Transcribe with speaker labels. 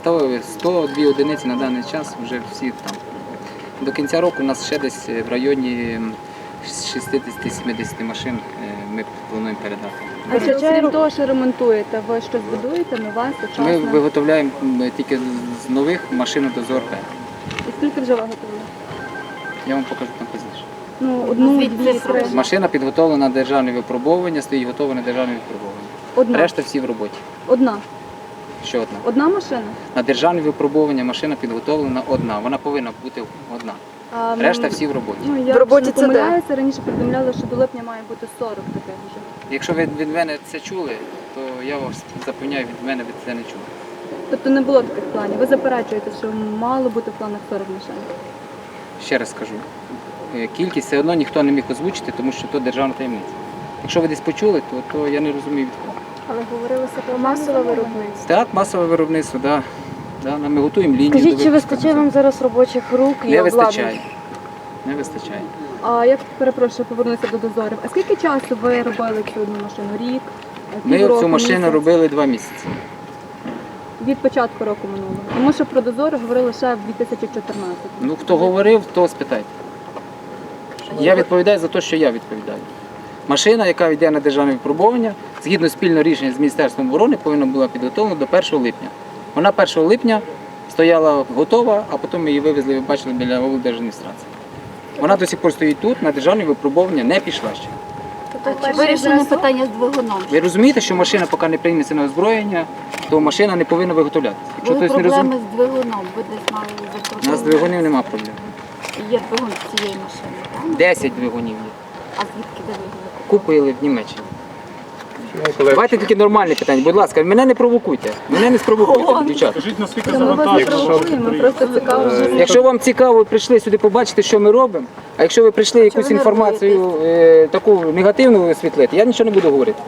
Speaker 1: 100, 102 одиниці на даний час вже всі там. До кінця року у нас ще десь в районі 60-70 машин е, ми плануємо передати.
Speaker 2: А чи окрім того, що ремонтуєте, ви щось будуєте нове,
Speaker 1: Ми виготовляємо тільки з нових машин до ЗОРБ.
Speaker 2: І скільки вже виготовили?
Speaker 1: Я вам покажу там пізніше.
Speaker 2: Ну, одну, дві, три.
Speaker 1: Машина підготовлена на державне випробовування, стоїть готова на державне випробовування.
Speaker 2: Одна.
Speaker 1: Решта всі в роботі.
Speaker 2: Одна.
Speaker 1: Ще одна.
Speaker 2: Одна машина?
Speaker 1: На державне випробовування машина підготовлена одна. Вона повинна бути одна.
Speaker 2: А,
Speaker 1: Решта всі в роботі.
Speaker 2: Ну, я
Speaker 3: В роботі це де?
Speaker 2: помиляюся, раніше повідомляли, що до липня має бути 40 таких вже.
Speaker 1: Якщо ви від мене це чули, то я вас запевняю, від мене ви це не чули.
Speaker 2: Тобто не було таких планів. Ви заперечуєте, що мало бути в планах 40 машин.
Speaker 1: Ще раз скажу. е, Кількість все одно ніхто не міг озвучити, тому що то державна таємниця. Якщо ви десь почули, то, то я не розумію від кого.
Speaker 3: Але говорилося про масове виробництво.
Speaker 1: Так, масове виробництво, да. Да, ми готуємо лінію.
Speaker 3: Скажіть, чи вистачає вам зараз робочих рук і
Speaker 1: Не
Speaker 3: обладнання?
Speaker 1: вистачає. Не вистачає.
Speaker 2: А я перепрошую, повернуся до дозорів. А скільки часу ви робили цю одну машину? Рік?
Speaker 1: Ми
Speaker 2: півроку,
Speaker 1: цю машину
Speaker 2: місяць?
Speaker 1: робили два місяці.
Speaker 2: від початку року минулого. Тому що про дозори говорили ще в 2014.
Speaker 1: Ну, хто говорив, то спитайте. Я відповідаю за те, що я відповідаю. Машина, яка йде на державне випробування, згідно спільного рішення з Міністерством оборони, повинна була підготовлена до 1 липня. Вона 1 липня стояла готова, а потім ми її вивезли, ви бачили, біля облдержадміністрації. Вона до сих пор стоїть тут, на державне випробування не пішла ще.
Speaker 3: Чи вирішено питання з двигуном?
Speaker 1: Ви розумієте, що машина, поки не прийметься на озброєння, то машина не повинна виготовлятися. Якщо
Speaker 3: Були
Speaker 1: хтось не
Speaker 3: проблеми
Speaker 1: розуміє,
Speaker 3: з двигуном, ви десь мали
Speaker 1: у нас двигунів немає проблем.
Speaker 3: Є двигун цієї машини, так?
Speaker 1: 10 двигунів є.
Speaker 3: А звідки де ви його?
Speaker 1: Купили в Німеччині. Давайте тільки нормальне питання. Будь ласка, мене не провокуйте. Мене не спровокуйте, дівчата.
Speaker 4: Скажіть, наскільки
Speaker 2: Ми вас не
Speaker 4: завантажено?
Speaker 2: провокуємо, просто цікаво.
Speaker 1: Якщо вам цікаво, прийшли сюди побачити, що ми робимо. А якщо ви прийшли якусь
Speaker 3: ви
Speaker 1: інформацію е, таку негативну освітлити, я нічого не буду говорити.